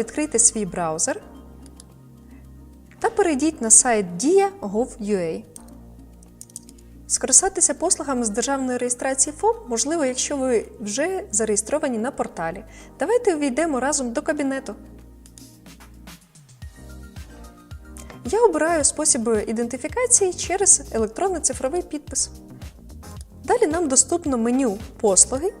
Відкрийте свій браузер та перейдіть на сайт dia.gov.ua. Скористатися послугами з державної реєстрації ФОП можливо, якщо ви вже зареєстровані на порталі. Давайте увійдемо разом до кабінету. Я обираю способи ідентифікації через електронний цифровий підпис. Далі нам доступно меню Послуги,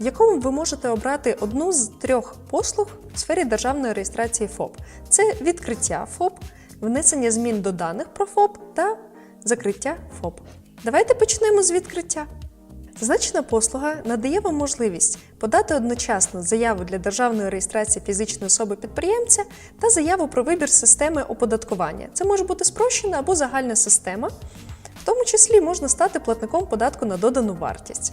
в якому ви можете обрати одну з трьох послуг в сфері державної реєстрації ФОП. Це відкриття ФОП, внесення змін до даних про ФОП та закриття ФОП. Давайте почнемо з відкриття. Зазначена послуга надає вам можливість подати одночасно заяву для державної реєстрації фізичної особи підприємця та заяву про вибір системи оподаткування. Це може бути спрощена або загальна система. В тому числі можна стати платником податку на додану вартість.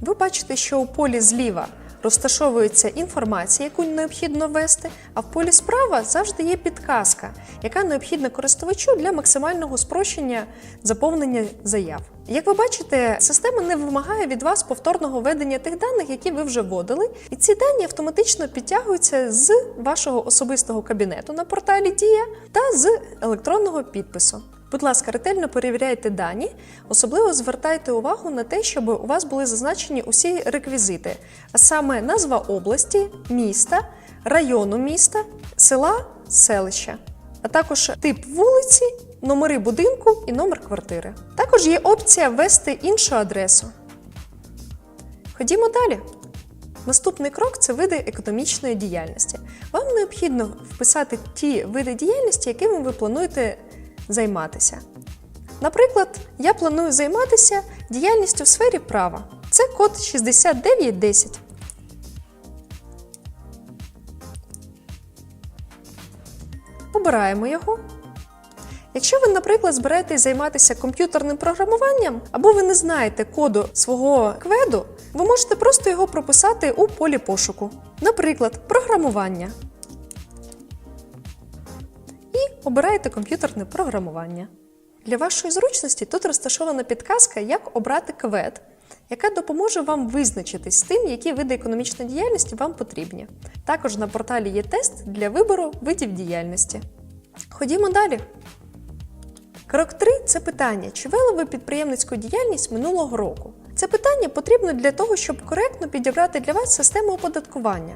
Ви бачите, що у полі зліва розташовується інформація, яку необхідно ввести, а в полі справа завжди є підказка, яка необхідна користувачу для максимального спрощення заповнення заяв. Як ви бачите, система не вимагає від вас повторного введення тих даних, які ви вже вводили, і ці дані автоматично підтягуються з вашого особистого кабінету на порталі Дія та з електронного підпису. Будь ласка, ретельно перевіряйте дані, особливо звертайте увагу на те, щоб у вас були зазначені усі реквізити, а саме назва області, міста, району міста, села, селища, а також тип вулиці, номери будинку і номер квартири. Також є опція ввести іншу адресу. Ходімо далі. Наступний крок це види економічної діяльності. Вам необхідно вписати ті види діяльності, якими ви плануєте займатися. Наприклад, я планую займатися діяльністю в сфері права. Це код 6910. Обираємо його. Якщо ви, наприклад, збираєтесь займатися комп'ютерним програмуванням, або ви не знаєте коду свого кведу, ви можете просто його прописати у полі пошуку. Наприклад, програмування. Обираєте комп'ютерне програмування. Для вашої зручності тут розташована підказка, як обрати квед, яка допоможе вам визначитись з тим, які види економічної діяльності вам потрібні. Також на порталі є тест для вибору видів діяльності. Ходімо далі. Крок 3 це питання, чи вели ви підприємницьку діяльність минулого року. Це питання потрібно для того, щоб коректно підібрати для вас систему оподаткування.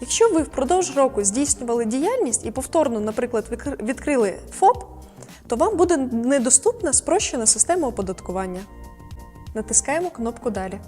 Якщо ви впродовж року здійснювали діяльність і повторно, наприклад, відкрили ФОП, то вам буде недоступна спрощена система оподаткування. Натискаємо кнопку Далі.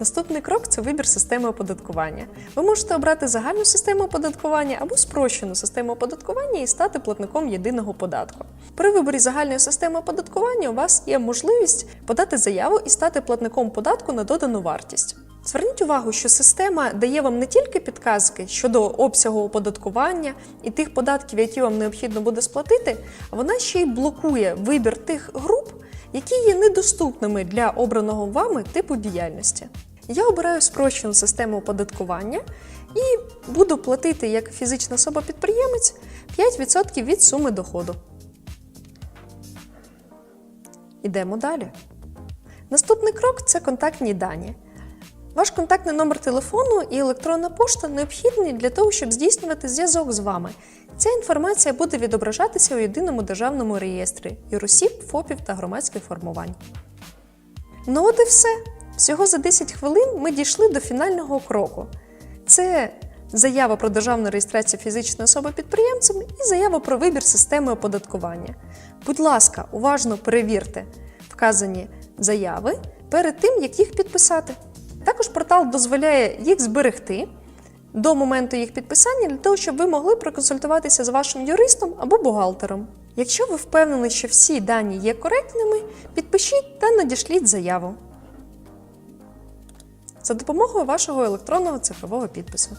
Наступний крок це вибір системи оподаткування. Ви можете обрати загальну систему оподаткування або спрощену систему оподаткування і стати платником єдиного податку. При виборі загальної системи оподаткування у вас є можливість подати заяву і стати платником податку на додану вартість. Зверніть увагу, що система дає вам не тільки підказки щодо обсягу оподаткування і тих податків, які вам необхідно буде сплатити, а вона ще й блокує вибір тих груп, які є недоступними для обраного вами типу діяльності. Я обираю спрощену систему оподаткування і буду платити як фізична особа-підприємець 5% від суми доходу. Ідемо далі. Наступний крок це контактні дані. Ваш контактний номер телефону і електронна пошта необхідні для того, щоб здійснювати зв'язок з вами. Ця інформація буде відображатися у єдиному державному реєстрі юросіб, ФОПів та громадських формувань. Ну от і все. Всього за 10 хвилин ми дійшли до фінального кроку. Це заява про державну реєстрацію фізичної особи підприємцем і заява про вибір системи оподаткування. Будь ласка, уважно перевірте вказані заяви перед тим, як їх підписати. Також портал дозволяє їх зберегти до моменту їх підписання для того, щоб ви могли проконсультуватися з вашим юристом або бухгалтером. Якщо ви впевнені, що всі дані є коректними, підпишіть та надішліть заяву за допомогою вашого електронного цифрового підпису.